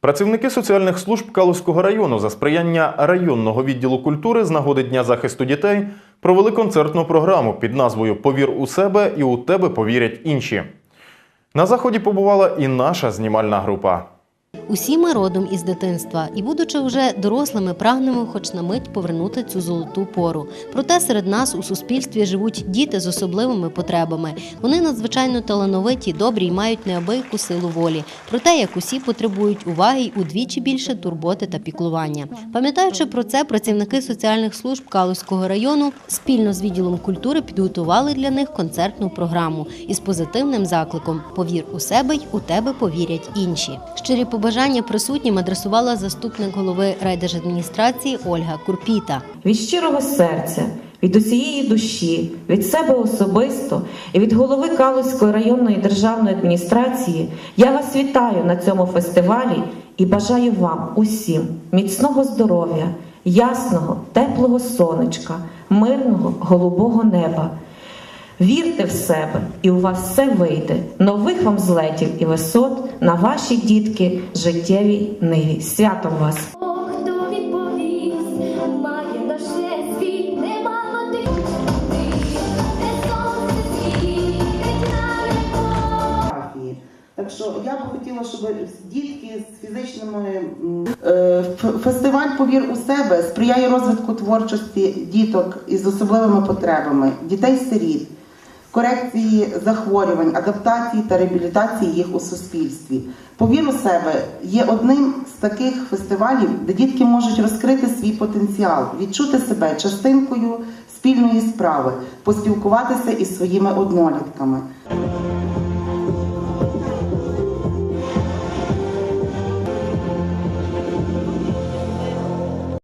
Працівники соціальних служб Калузького району за сприяння районного відділу культури з нагоди Дня захисту дітей провели концертну програму під назвою Повір у себе і у тебе повірять інші. На заході побувала і наша знімальна група. Усі ми родом із дитинства і, будучи вже дорослими, прагнемо хоч на мить повернути цю золоту пору. Проте серед нас у суспільстві живуть діти з особливими потребами. Вони надзвичайно талановиті, добрі і мають неабияку силу волі. Проте, як усі, потребують уваги й удвічі більше турботи та піклування. Пам'ятаючи про це, працівники соціальних служб Калузького району спільно з відділом культури підготували для них концертну програму із позитивним закликом Повір у себе й у тебе повірять інші. Щирі побажання присутнім адресувала заступник голови райдержадміністрації Ольга Курпіта. від щирого серця, від усієї душі, від себе особисто і від голови Калузької районної державної адміністрації я вас вітаю на цьому фестивалі і бажаю вам усім міцного здоров'я, ясного, теплого сонечка, мирного голубого неба. Вірте в себе, і у вас все вийде. Нових вам злетів і висот на ваші дітки життєвій ниві. Святом вас! Так що я би хотіла, щоб дітки з фізичними е, фестиваль Повір у себе сприяє розвитку творчості діток із особливими потребами, дітей-сиріт, корекції захворювань, адаптації та реабілітації їх у суспільстві. Повір у себе є одним з таких фестивалів, де дітки можуть розкрити свій потенціал, відчути себе частинкою спільної справи, поспілкуватися із своїми однолітками.